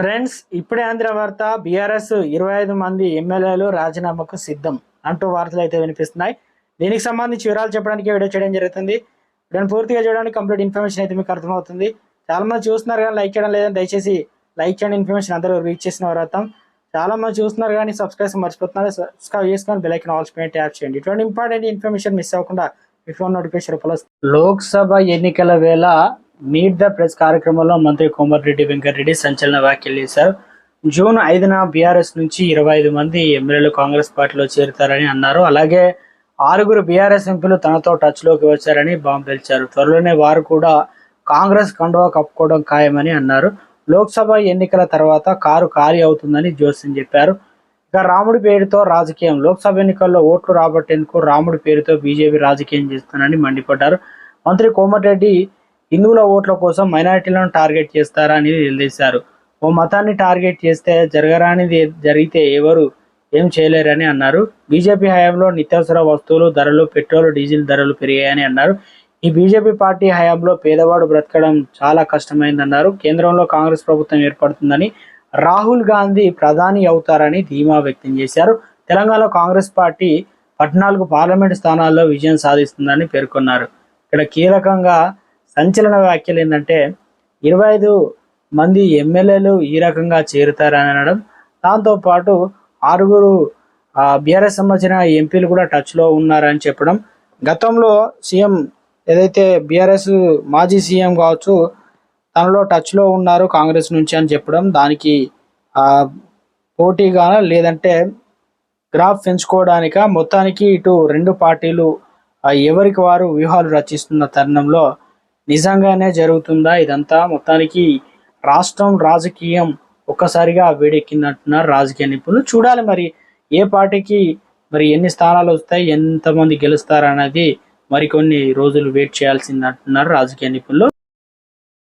Friends ఇప్పుడే ఆంధ్ర వార్త BRS ఇరవై ఐదు మంది ఎమ్మెల్యేలు రాజీనామాకు సిద్ధం అంటూ వార్తలు అయితే వినిపిస్తున్నాయి. దీనికి సంబంధించి వివరాలు చెప్పడానికి వీడియో చేయడం జరుగుతుంది. దాన్ని పూర్తిగా చూడడానికి కంప్లీట్ ఇన్ఫర్మేషన్ అయితే మీకు అర్థమవుతుంది. చాలా మంది చూస్తున్నారు కానీ లైక్ చేయడం లేదని దయచేసి లైక్ చేయండి. ఇన్ఫర్మేషన్ అందరూ రీచ్ చేసిన వారతాం చాలా మంది చూస్తున్నారు కానీ సబ్స్క్రైబ్ మర్చిపోతున్నారు. సబ్స్క్రైబ్ చేసుకొని బెల్ ఐకన్ ఆల్స్ పైన ట్యాప్ చేయండి. ఇటువంటి ఇంపార్టెంట్ ఇన్ఫర్మేషన్ మిస్ అవ్వకుండా మీ ఫోన్ నోటిఫికేషన్ లోక్సభ ఎన్నికల వేళ మీట్ ద ప్రెస్ కార్యక్రమంలో మంత్రి కోమటిరెడ్డి వెంకటరెడ్డి సంచలన వ్యాఖ్యలు చేశారు. జూన్ ఐదున బీఆర్ఎస్ నుంచి ఇరవై ఐదు మంది ఎమ్మెల్యేలు కాంగ్రెస్ పార్టీలో చేరుతారని అన్నారు. అలాగే ఆరుగురు బీఆర్ఎస్ ఎంపీలు తనతో టచ్లోకి వచ్చారని బాంబు పేల్చారు. త్వరలోనే వారు కూడా కాంగ్రెస్ కండువా కప్పుకోవడం ఖాయమని అన్నారు. లోక్సభ ఎన్నికల తర్వాత కారు ఖాళీ అవుతుందని జోస్యం చెప్పారు. ఇక రాముడి పేరుతో రాజకీయం. లోక్సభ ఎన్నికల్లో ఓట్లు రాబట్టేందుకు రాముడి పేరుతో బీజేపీ రాజకీయం చేస్తుందని మండిపడ్డారు. మంత్రి కోమటిరెడ్డి హిందువుల ఓట్ల కోసం మైనారిటీలను టార్గెట్ చేస్తారా అని నిలదీశారు. ఓ మతాన్ని టార్గెట్ చేస్తే జరగరానిది జరిగితే ఎవరు ఏం చేయలేరని అన్నారు. బీజేపీ హయాంలో నిత్యావసర వస్తువులు ధరలు పెట్రోల్ డీజిల్ ధరలు పెరిగాయని అన్నారు. ఈ బీజేపీ పార్టీ హయాంలో పేదవాడు బ్రతకడం చాలా కష్టమైందన్నారు. కేంద్రంలో కాంగ్రెస్ ప్రభుత్వం ఏర్పడుతుందని రాహుల్ గాంధీ ప్రధాని అవుతారని ధీమా వ్యక్తం చేశారు. తెలంగాణలో కాంగ్రెస్ పార్టీ పద్నాలుగు పార్లమెంటు స్థానాల్లో విజయం సాధిస్తుందని పేర్కొన్నారు. ఇక్కడ కీలకంగా సంచలన వ్యాఖ్యలు ఏంటంటే ఇరవై ఐదు మంది ఎమ్మెల్యేలు ఈ రకంగా చేరుతారని అనడం దాంతోపాటు ఆరుగురు బీఆర్ఎస్ సంబంధించిన ఎంపీలు కూడా టచ్లో ఉన్నారని చెప్పడం గతంలో సీఎం ఏదైతే బీఆర్ఎస్ మాజీ సీఎం కావచ్చు తనలో టచ్లో ఉన్నారు కాంగ్రెస్ నుంచి అని చెప్పడం దానికి పోటీగా లేదంటే గ్రాఫ్ పెంచుకోవడానిక మొత్తానికి ఇటు రెండు పార్టీలు ఎవరికి వారు వ్యూహాలు రచిస్తున్న తరుణంలో నిజంగానే జరుగుతుందా ఇదంతా? మొత్తానికి రాష్ట్రం రాజకీయం ఒక్కసారిగా వేడెక్కిందంటున్నారు రాజకీయ నిపుణులు. చూడాలి మరి ఏ పార్టీకి మరి ఎన్ని స్థానాలు వస్తాయి ఎంతమంది గెలుస్తారు అనేది మరికొన్ని రోజులు వెయిట్ చేయాల్సింది అంటున్నారు రాజకీయ నిపుణులు.